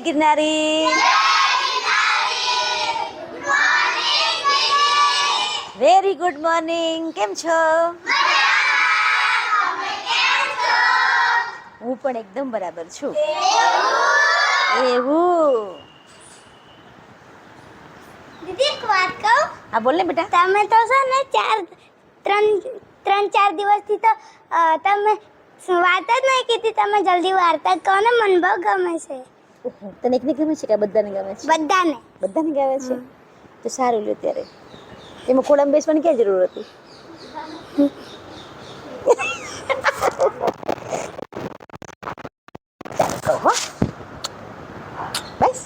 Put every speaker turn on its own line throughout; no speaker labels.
ગિરનારી very good morning કેમ છો હું પણ એકદમ બરાબર છું. એવું.
દીદી એક વાત કહું?
હા બોલ ને બેટા.
તમે તો છે ને ચાર ત્રણ ત્રણ ચાર દિવસથી તો અ, તમે વાત જ નહીં કીધી. તમે જલ્દી વાર્તા કહો ને મને બહુ ગમે છે.
ઓહો, તને એકને ગમે છે કે બધાને ગમે છે?
બધાને.
બધાને ગમે છે? તો સારું લ્યો ત્યારે. એમાં ખોડામાં બેસવાની ક્યાં જરૂર હતી. બસ.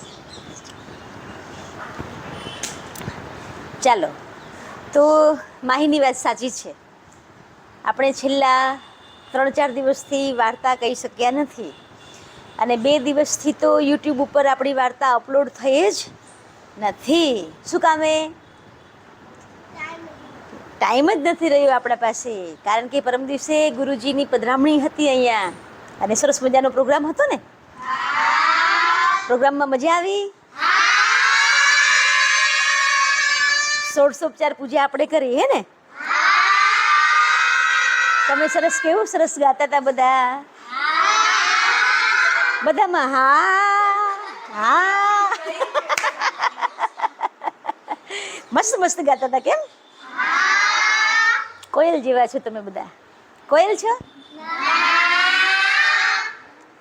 ચાલો. તો માહીની વાત સાચી છે. આપણે છેલ્લા ત્રણ ચાર દિવસથી વાર્તા કહી શક્યા નથી. અને બે દિવસથી તો યુટ્યુબ ઉપર આપણી વાર્તા અપલોડ થઈ જ નથી. શું કામે ટાઈમ જ નથી રહ્યો આપણા પાસે. કારણ કે પરમ દિવસે ગુરુજીની પધરામણી હતી અહીંયા. અને સરસ મજાનો પ્રોગ્રામ હતો ને? પ્રોગ્રામમાં મજા આવી? સોળસોપચાર પૂજા આપણે કરી હે ને? તમે સરસ કેવું સરસ ગાતા હતા બધા? બધામાં હા હા. મસ્ત મસ્ત ગાતા હતા કેમ? કોયલ જેવા છો તમે બધા. કોયલ છો?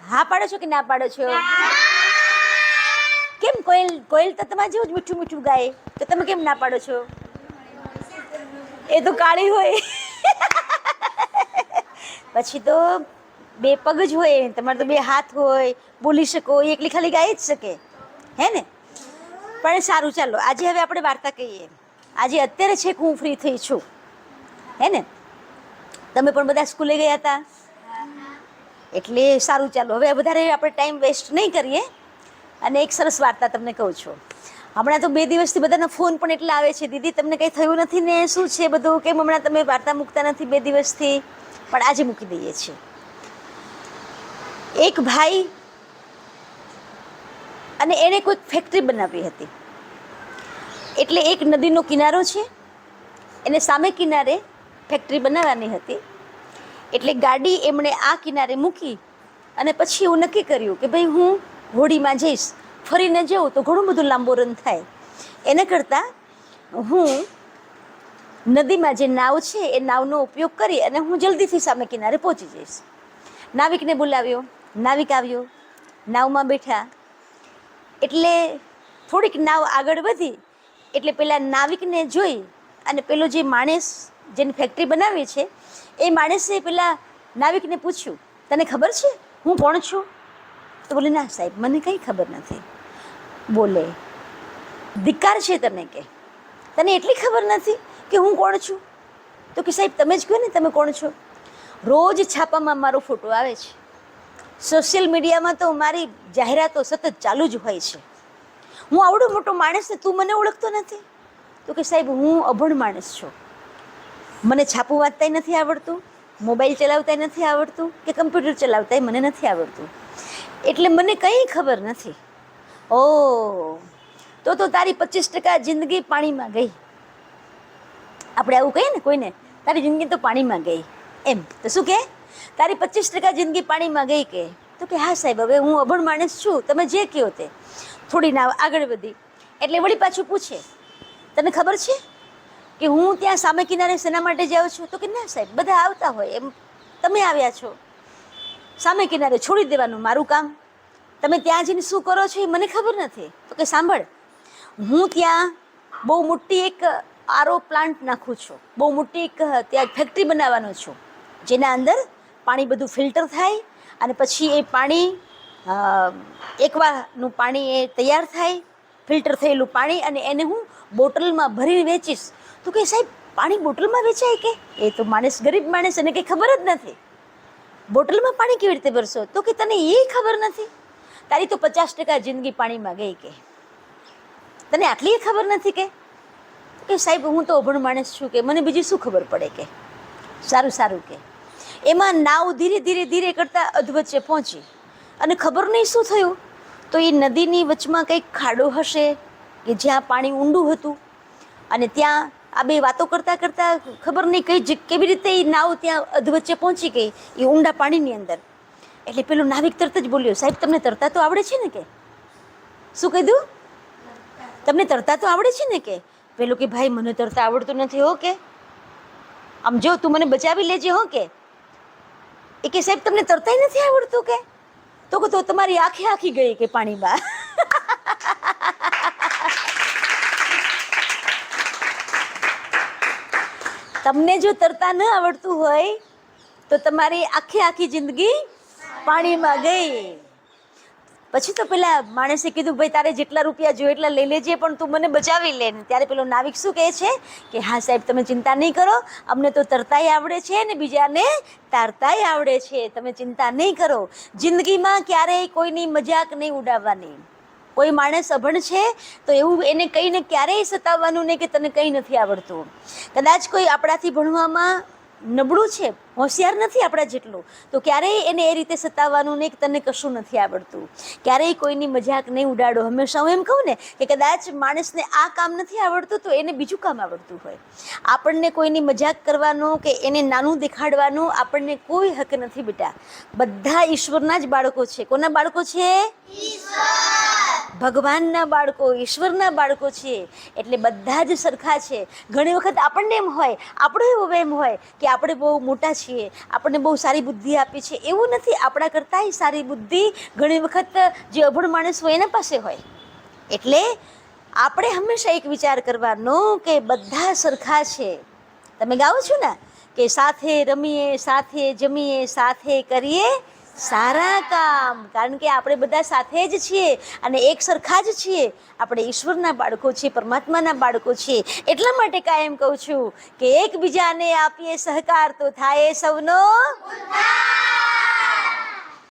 હા પાડો છો કે ના પાડો છો? કેમ કોયલ? કોયલ તો તમારા જેવું જ મીઠું મીઠું ગાય. તો તમે કેમ ના પાડો છો? એ તો કાળી હોય. પછી તો બે પગ જ હોય, તમારે તો બે હાથ હોય, બોલી શકો એકલી ખાલી ગાઈ જ શકે. હે ને? પણ સારું, ચાલો, આજે હવે આપણે વાર્તા કહીએ. આજે અત્યારે છેક હું ફ્રી થઈ છું. હે ને? તમે પણ બધા સ્કૂલે ગયા હતા એટલે સારું, ચાલો, હવે વધારે આપણે ટાઈમ વેસ્ટ નહીં કરીએ. અને એક સરસ વાર્તા તમને કહું છું. હમણાં તો બે દિવસથી બધાના ફોન પણ એટલા આવે છે, દીદી, તમને કંઈ થયું નથી ને? શું છે બધું? કેમ હમણાં તમે વાર્તા મૂકતા નથી બે દિવસથી? પણ આજે મૂકી દઈએ છીએ. એક ભાઈ અને એણે કોઈક ફેક્ટરી બનાવી હતી. એટલે એક નદીનો કિનારો છે. એને સામે કિનારે ફેક્ટરી બનાવવાની હતી. એટલે ગાડી એમણે આ કિનારે મૂકી અને પછી એવું નક્કી કર્યું કે ભાઈ હું હોડીમાં જઈશ, ફરીને જઉં તો ઘણું બધું લાંબો રન થાય. એના કરતાં હું નદીમાં જે નાવ છે, એ નાવનો ઉપયોગ કરી અને હું જલ્દીથી સામે કિનારે પહોંચી જઈશ. નાવિકને બોલાવ્યો નાવિક આવ્યો, નાવમાં બેઠા. એટલે થોડીક નાવ આગળ વધી, એટલે પેલા નાવિકને જોઈ અને પેલો જે માણસ જેની ફેક્ટરી બનાવી છે, એ માણસે પેલા નાવિકને પૂછ્યું, તને ખબર છે? હું કોણ છું? તો બોલે, ના સાહેબ, મને કંઈ ખબર નથી. બોલે, ધિક્કાર છે તને કે? તને એટલી ખબર નથી કે હું કોણ છું? તો કે, સાહેબ, તમે જ કહો ને, તમે કોણ છો? રોજ છાપામાં મારો ફોટો આવે છે. સોશિયલ મીડિયામાં તો મારી જાહેરાતો સતત ચાલુ જ હોય છે. હું આવડો મોટો માણસ ને તું મને ઓળખતો નથી? તો કે સાહેબ, હું અભણ માણસ છું. મને છાપું વાંચતાય નથી આવડતું, મોબાઈલ ચલાવતાય નથી આવડતું કે કમ્પ્યુટર ચલાવતાય મને નથી આવડતું. એટલે મને કંઈ ખબર નથી. ઓ તો તો તારી પચીસ ટકા જિંદગી પાણીમાં ગઈ. આપણે આવું કહીએ ને કોઈને, તારી જિંદગી તો પાણીમાં ગઈ. એમ, તો શું કે? તારી પચીસ ટકા જિંદગી પાણીમાં ગઈ કે? તો કે, હા સાહેબ, હવે હું અભણ માણસ છું. તમે જે કહો તે. થોડી ના, આગળ વધી. એટલે વળી પાછું પૂછે, તને ખબર છે કે હું ત્યાં સામે કિનારે શેના માટે જાઉં છું? તો કે, ના સાહેબ, બધા આવતા હોય. એમ, તમે આવ્યા છો. સામે કિનારે છોડી દેવાનું મારું કામ. તમે ત્યાં જઈને શું કરો છો એ મને ખબર નથી. તો કે, સાંભળ, હું ત્યાં બહુ મોટી એક આરો પ્લાન્ટ નાખું છું. બહુ મોટી એક ત્યાં ફેક્ટરી બનાવવાનું છું. જેના અંદર પાણી બધું ફિલ્ટર થાય અને પછી એ પાણી એકવાનું પાણી એ તૈયાર થાય, ફિલ્ટર થયેલું પાણી અને એને હું બોટલમાં ભરીને વેચીશ. તો કે સાહેબ, પાણી બોટલમાં વેચાય કે? એ તો માણસ ગરીબ માણસ, એને કંઈ ખબર જ નથી. બોટલમાં પાણી કેવી રીતે ભરશો? તો કે તને એ ખબર નથી. તારી તો પચાસ ટકા જિંદગી પાણીમાં ગઈ કે. તને આટલી ખબર નથી કે? કે સાહેબ, હું તો અભણ માણસ છું કે, મને બીજી શું ખબર પડે કે? સારું સારું કે. એમાં નાવ ધીરે ધીરે ધીરે કરતાં અધવચ્ચે પહોંચી. અને ખબર નહીં શું થયું? તો એ નદીની વચમાં કંઈક ખાડો હશે કે જ્યાં પાણી ઊંડું હતું. અને ત્યાં આ બે વાતો કરતાં કરતાં ખબર નહીં કઈ કેવી રીતે એ નાવ ત્યાં અધવચ્ચે પહોંચી ગઈ, એ ઊંડા પાણીની અંદર. એટલે પેલો નાવિક તરત જ બોલ્યો, સાહેબ, તમને તરતા તો આવડે છે ને કે? શું કીધું તમને તરતા તો આવડે છે ને કે? પેલું કે, ભાઈ, મને તરતા આવડતું નથી હો કે. આમ જો, તું મને બચાવી લેજે હો કે. એ કે સાહેબ, તમને તરતાય નથી આવડતું કે? તો કે તો તમારી આંખે આખી ગઈ કે પાણીમાં. તમને જો તરતા ન આવડતું હોય, તો તમારી આખી આખી જિંદગી પાણીમાં ગઈ. પછી તો પેલા માણસે કીધું, ભાઈ, તારે જેટલા રૂપિયા જોઈએ એટલા લઈ લેજે, પણ તું મને બચાવી લે. ત્યારે પેલો નાવિક શું કહે છે? કે, હા, સાહેબ, તમે ચિંતા નહીં કરો. અમને તો તરતાય આવડે છે ને બીજાને તારતાય આવડે છે. તમે ચિંતા નહીં કરો. જિંદગીમાં ક્યારેય કોઈની મજાક નહીં ઉડાવવાની. કોઈ માણસ અભણ છે, તો એવું એને કહીને ક્યારેય સતાવવાનું નહીં કે તને કંઈ નથી આવડતું. કદાચ કોઈ આપણાથી ભણવામાં નબળું છે, હોશિયાર નથી આપણા જેટલું. તો ક્યારેય એને એ રીતે સતાવવાનું નહીં કે તને કશું નથી આવડતું. ક્યારેય કોઈની મજાક નહીં ઉડાડો. હંમેશા હું એમ કહું ને કે કદાચ માણસને આ કામ નથી આવડતું, તો એને બીજું કામ આવડતું હોય. આપણને કોઈની મજાક કરવાનો કે એને નાનું દેખાડવાનો આપણને કોઈ હક નથી બેટા. બધા ઈશ્વરના જ બાળકો છે. કોના બાળકો છે? ભગવાનના બાળકો, ઈશ્વરના બાળકો છે એટલે બધા જ સરખા છે. ઘણી વખત આપણને એમ હોય, આપણો એવો એમ હોય કે આપણે બહુ મોટા છીએ, આપણને બહુ સારી બુદ્ધિ આપી છે. એવું નથી. આપણા કરતાંય સારી બુદ્ધિ ઘણી વખત જે અભણ માણસ હોય એના પાસે હોય. એટલે આપણે હંમેશા એક વિચાર કરવાનો કે બધા સરખા છે. તમે ગાઓ છો ને? કે સાથે રમીએ, સાથે જમીએ, સાથે કરીએ સારા કામ. કારણ કે આપણે બધા સાથે જ છીએ અને એક સરખા જ છીએ. આપણે ઈશ્વરના બાળકો છીએ, પરમાત્માના બાળકો છીએ. એટલા માટે કાયમ કહું છું કે એકબીજાને આપીએ સહકાર તો થાય સૌનો